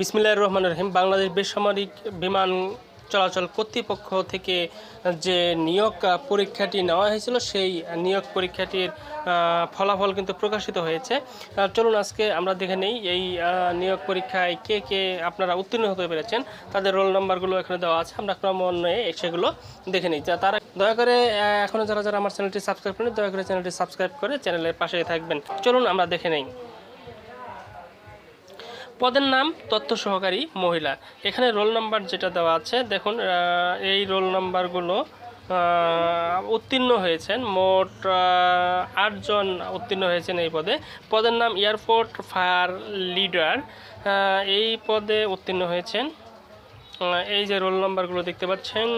বিসমিল্লাহ রহমান রহিম। বাংলাদেশ বেসামরিক বিমান চলাচল কর্তৃপক্ষ থেকে যে নিয়োগ পরীক্ষাটি নেওয়া হয়েছিল, সেই নিয়োগ পরীক্ষাটির ফলাফল কিন্তু প্রকাশিত হয়েছে। চলুন আজকে আমরা দেখে নেই এই নিয়োগ পরীক্ষায় কে কে আপনারা উত্তীর্ণ হতে পেরেছেন। তাদের রোল নাম্বারগুলো এখানে দেওয়া আছে, আমরা ক্রমান্বয়ে সেগুলো দেখে নিই। যা তারা দয়া করে এখনও যারা যারা আমার চ্যানেলটি সাবস্ক্রাইব করেন দয়া করে চ্যানেলটি সাবস্ক্রাইব করে চ্যানেলের পাশে থাকবেন। চলুন আমরা দেখে নেই। পদের নাম তথ্য সহকারী মহিলা। এখানে রোল নাম্বার যেটা দেওয়া আছে, দেখুন এই রোল নাম্বারগুলো উত্তীর্ণ হয়েছেন। মোট আটজন উত্তীর্ণ হয়েছেন এই পদে। পদের নাম এয়ারপোর্ট ফায়ার লিডার। এই পদে উত্তীর্ণ হয়েছেন। এই যে রোল নাম্বারগুলো দেখতে পাচ্ছেন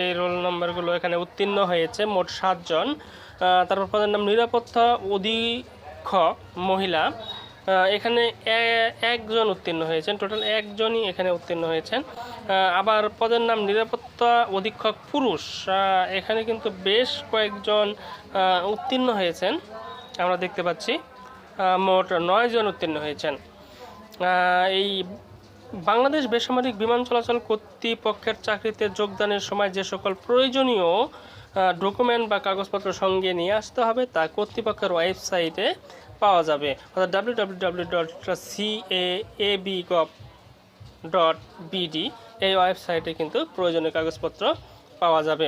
এই রোল নাম্বারগুলো এখানে উত্তীর্ণ হয়েছে মোট সাতজন তারপর পদের নাম নিরাপত্তা অধীক্ষক মহিলা। এখানে একজন উত্তীর্ণ হয়েছেন। টোটাল একজনই এখানে উত্তীর্ণ হয়েছেন। আবার পদের নাম নিরাপত্তা অধীক্ষক পুরুষ। এখানে কিন্তু বেশ কয়েকজন উত্তীর্ণ হয়েছেন। আমরা দেখতে পাচ্ছি মোট নয়জন উত্তীর্ণ হয়েছেন। এই বাংলাদেশ বেসামরিক বিমান চলাচল কর্তৃপক্ষের চাকরিতে যোগদানের সময় যে সকল প্রয়োজনীয় ডকুমেন্ট বা কাগজপত্র সঙ্গে নিয়ে আসতে হবে, তা কর্তৃপক্ষের ওয়েবসাইটে পাওয়া যাবে। অর্থাৎ W W W dot C A B gov dot BD এই ওয়েবসাইটে কিন্তু প্রয়োজনীয় কাগজপত্র পাওয়া যাবে।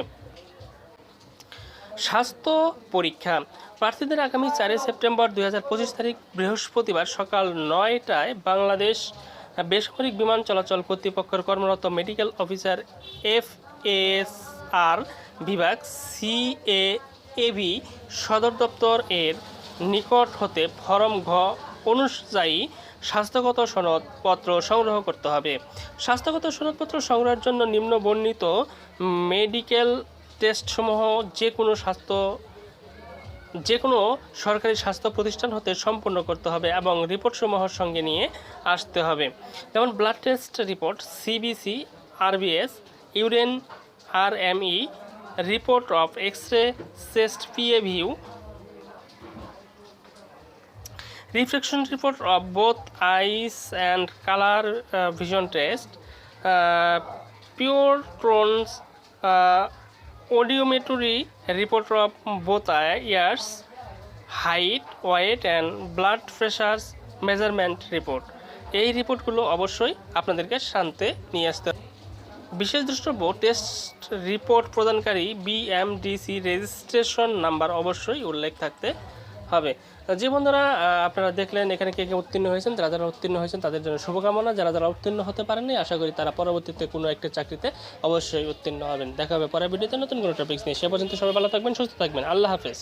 স্বাস্থ্য পরীক্ষা। প্রার্থীদের আগামী চারই সেপ্টেম্বর দু হাজার পঁচিশ তারিখ বৃহস্পতিবার সকাল নয়টায় বাংলাদেশ বেসামরিক বিমান চলাচল কর্তৃপক্ষের কর্মরত medical officer F S R বিভাগ সি এ এবি সদর দপ্তর এর নিকট হতে ফরম ঘ অনুযায়ী স্বাস্থ্যগত সনদপত্র সংগ্রহ করতে হবে। স্বাস্থ্যগত সনদপত্র সংগ্রহের জন্য নিম্ন বর্ণিত মেডিকেল টেস্টসমূহ যে কোনো স্বাস্থ্য যে কোনো সরকারি স্বাস্থ্য প্রতিষ্ঠান হতে সম্পন্ন করতে হবে এবং রিপোর্টসমূহের সঙ্গে নিয়ে আসতে হবে। যেমন blood test report CBC RBS urine RME report of X ray, chest PA reflection report of both eyes and colour vision test pure tones audiometry report of both eye ears height weight and blood pressures measurement report এই রিপোর্টগুলো অবশ্যই আপনাদেরকে শান্তে নিয়ে আসতে হবে। বিশেষ দ্রষ্টব্য test report প্রদানকারী বিএমডিসি রেজিস্ট্রেশন নাম্বার অবশ্যই উল্লেখ থাকতে হবে। যে বন্ধুরা আপনারা দেখলেন এখানে কে কে উত্তীর্ণ হয়েছেন, যারা যারা উত্তীর্ণ হয়েছেন তাদের জন্য শুভকামনা। যারা যারা উত্তীর্ণ হতে পারেননি, আশা করি তারা পরবর্তীতে কোনো একটা চাকরিতে অবশ্যই উত্তীর্ণ হবেন। দেখা হবে পরের ভিডিওতে নতুন কোনো টপিক্স নিয়ে। সে পর্যন্ত সবাই ভালো থাকবেন, সুস্থ থাকবেন। আল্লাহ হাফেজ।